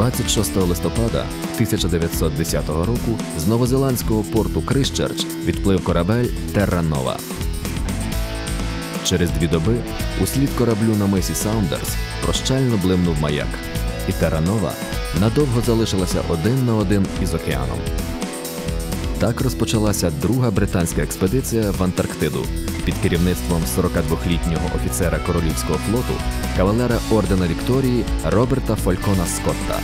26 листопада 1910 року з новозеландського порту Крищерч відплив корабель Терра Нова. Через дві доби услід кораблю на мисі Саундерс прощально блимнув маяк, і Терранова надовго залишилася один на один із океаном. Так розпочалася друга британська експедиція в Антарктиду під керівництвом 42-літнього офіцера королівського флоту, кавалера ордена Вікторії Роберта Фолькона Скотта.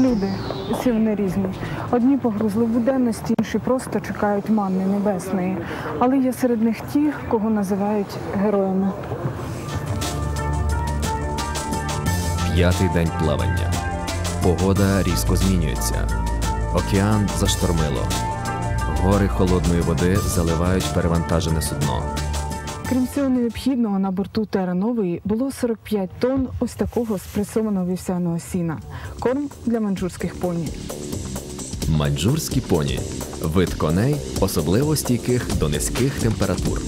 Люди, усі вони різні. Одні погрузли в буденності, інші просто чекають манни небесної. Але є серед них ті, кого називають героями. П'ятий день плавання. Погода різко змінюється. Океан заштормило. Гори холодної води заливають перевантажене судно. Крім цього необхідного на борту Теранової було 45 тонн ось такого спресованого вівсяного сіна. Корм для манджурських поні. Маньчжурські поні вид коней, особливо стійких до низьких температур.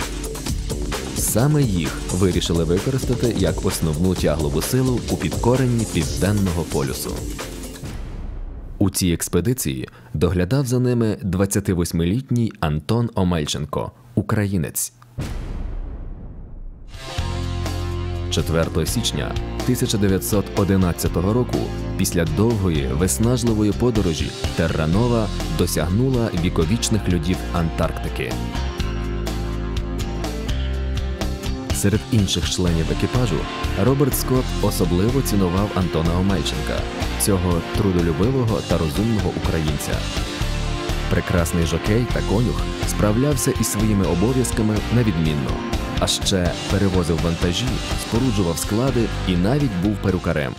Саме їх вирішили використати як основну тяглову силу у підкоренні південного полюсу. У цій експедиції доглядав за ними 28-літній Антон Омельченко, українець. 4 січня 1911 року, після довгої виснажливої подорожі, Терранова досягнула віковічних льодів Антарктики. Серед інших членів екіпажу Роберт Скотт особливо цінував Антона Омельченка, цього трудолюбивого та розумного українця. Прекрасний жокей та конюх справлявся із своїми обов'язками на відмінно, а ще перевозив вантажі, споруджував склади і навіть був перукарем.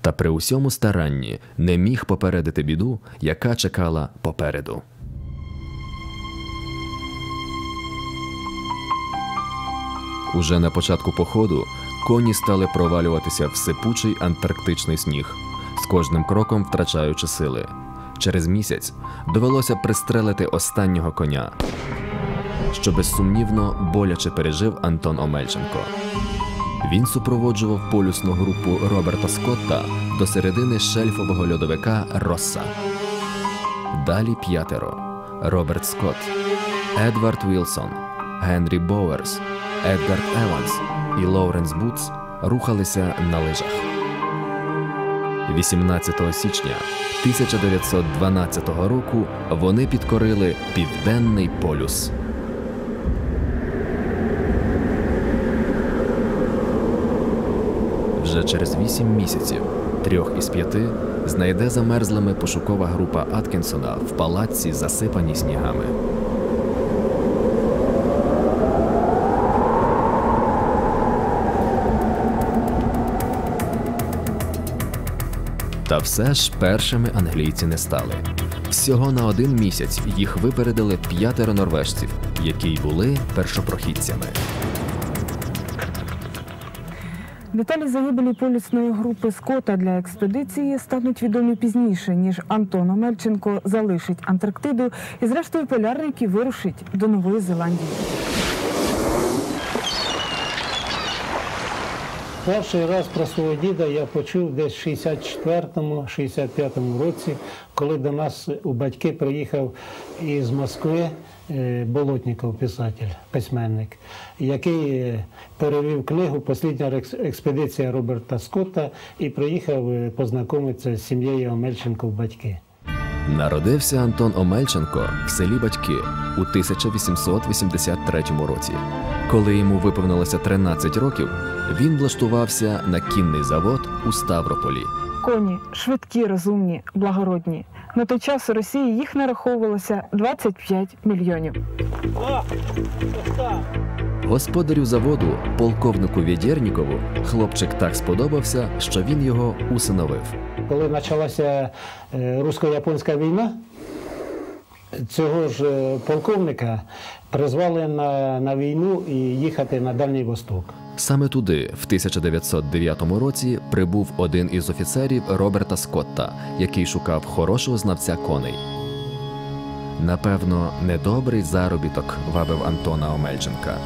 Та при усьому старанні не міг попередити біду, яка чекала попереду. Уже на початку походу коні стали провалюватися в сипучий антарктичний сніг, з кожним кроком втрачаючи сили. Через місяць довелося пристрелити останнього коня, що безсумнівно боляче пережив Антон Омельченко. Він супроводжував полюсну групу Роберта Скотта до середини шельфового льодовика Росса. Далі п'ятеро: Роберт Скотт, Едвард Вілсон, Генрі Боуерс, Едгард Еванс і Лоуренс Бутс рухалися на лижах. 18 січня 1912 року вони підкорили Південний полюс. Вже через вісім місяців трьох із п'яти знайде замерзлими пошукова група Аткінсона в палаці, засипаній снігами. Та все ж першими англійці не стали. Всього на один місяць їх випередили п'ятеро норвежців, які й були першопрохідцями. Деталі загибелі полісної групи Скота для експедиції стануть відомі пізніше, ніж Антон Омельченко залишить Антарктиду і, зрештою, полярники вирушить до Нової Зеландії. Перший раз про свого діда я почув десь в 64-му, 65-му році, коли до нас у батьки приїхав із Москви е, Болотніков, писатель, письменник, який е, перевів книгу Послідня експедиція Роберта Скотта і приїхав е, познайомитися з сім'єю Омельченко в батьки. Народився Антон Омельченко в селі Батьки у 1883 році. Коли йому виповнилося 13 років, він влаштувався на кінний завод у Ставрополі. Коні швидкі, розумні, благородні. На той час у Росії їх нараховувалося 25 мільйонів. Господарю заводу, полковнику Відєрнікову, хлопчик так сподобався, що він його усиновив. Коли почалася е, русько-японська війна, цього ж е, полковника призвали на, на війну і їхати на Дальній Восток. Саме туди, в 1909 році, прибув один із офіцерів Роберта Скотта, який шукав хорошого знавця коней. Напевно, недобрий заробіток вабив Антона Омельченка.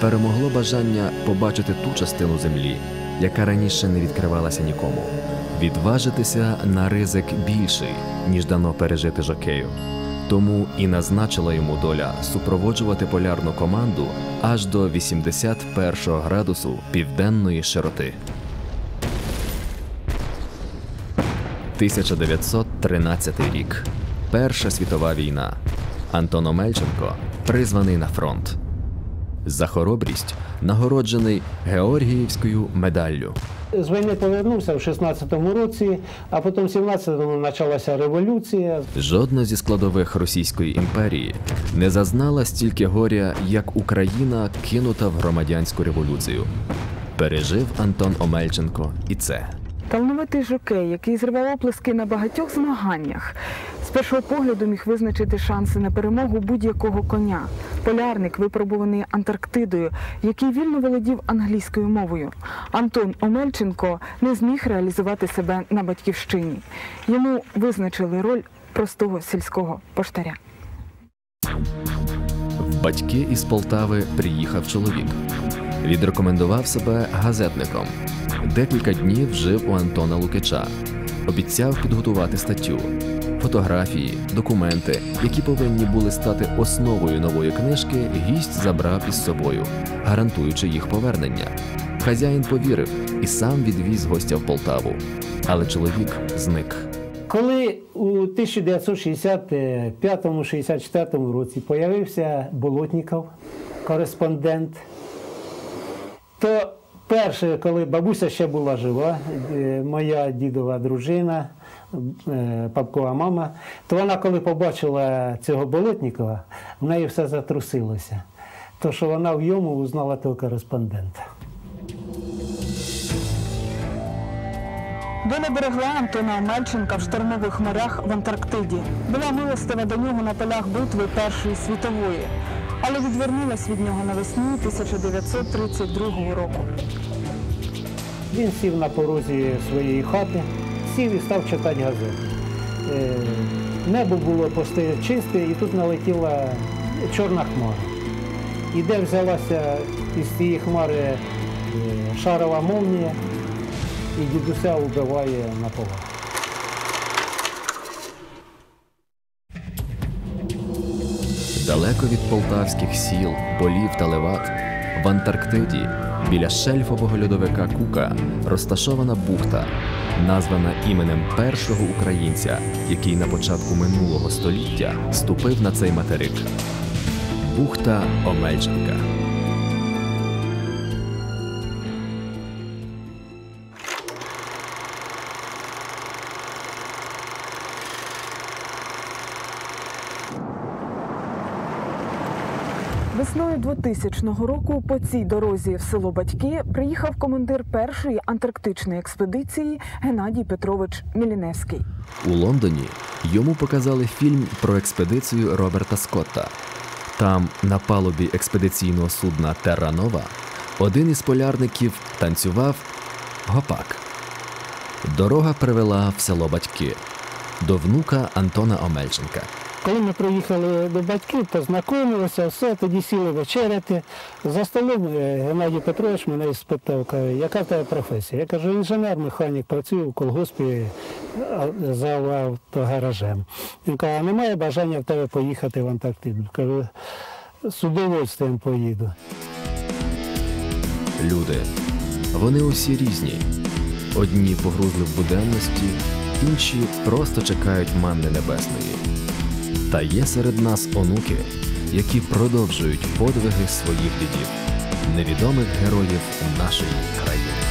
Перемогло бажання побачити ту частину землі, яка раніше не відкривалася нікому, відважитися на ризик більший, ніж дано пережити жокею. Тому і назначила йому доля супроводжувати полярну команду аж до 81 градусу південної широти. 1913 рік. Перша світова війна. Антон Омельченко призваний на фронт. За хоробрість нагороджений Георгіївською медаллю. З війни повернувся в 16-му році, а потім в 17-му почалася революція. Жодна зі складових Російської імперії не зазнала стільки горя, як Україна, кинута в громадянську революцію. Пережив Антон Омельченко і це. Талановитий жокей, який зривав оплески на багатьох змаганнях. Першого погляду міг визначити шанси на перемогу будь-якого коня. Полярник, випробуваний Антарктидою, який вільно володів англійською мовою. Антон Омельченко не зміг реалізувати себе на батьківщині. Йому визначили роль простого сільського поштаря. Батьки із Полтави приїхав чоловік. Відрекомендував себе газетником. Декілька днів жив у Антона Лукича. Обіцяв підготувати статтю, фотографії, документи, які повинні були стати основою нової книжки, гість забрав із собою, гарантуючи їх повернення. Хазяїн повірив і сам відвіз гостя в Полтаву. Але чоловік зник. Коли у 1965-64 році появився Болотніков, кореспондент, то перше, коли бабуся ще була жива, е, моя дідова дружина, папкова мама, то вона, коли побачила цього Болотнікова, в неї все затрусилося. То що вона в йому узнала того кореспондента. Доля берегла Антона Омельченка в штормових морях в Антарктиді. Була милостива до нього на полях битви Першої світової, але відвернулась від нього навесні 1932 року. Він сів на порозі своєї хати, сів і став читати газети. Е, Небо було чисте, і тут налетіла чорна хмара. І де взялася із цієї хмари е, шарова молнія, і дідуся вбиває на полах. Далеко від полтавських сіл, полів та леват, в Антарктиді, біля шельфового льодовика Кука, розташована бухта, названа іменем першого українця, який на початку минулого століття ступив на цей материк. Бухта Омельченка. Весною 2000 року по цій дорозі в село Батьки приїхав командир першої антарктичної експедиції Геннадій Петрович Міліневський. У Лондоні йому показали фільм про експедицію Роберта Скотта. Там, на палубі експедиційного судна Терра Нова, один із полярників танцював гопак. Дорога привела в село Батьки до внука Антона Омельченка. Коли ми приїхали до батьків, познайомилися, все, тоді сіли вечеряти. За столом е, Геннадій Петрович мене спитав, каже, яка в тебе професія? Я кажу, інженер, механік, працюю в колгоспі за автогаражем. Він каже, немає бажання в тебе поїхати в Антарктиду? Кажу, з удовольствием поїду. Люди. Вони усі різні. Одні погрузли в буденності, інші просто чекають манни небесної. Та є серед нас онуки, які продовжують подвиги своїх дідів, невідомих героїв нашої країни.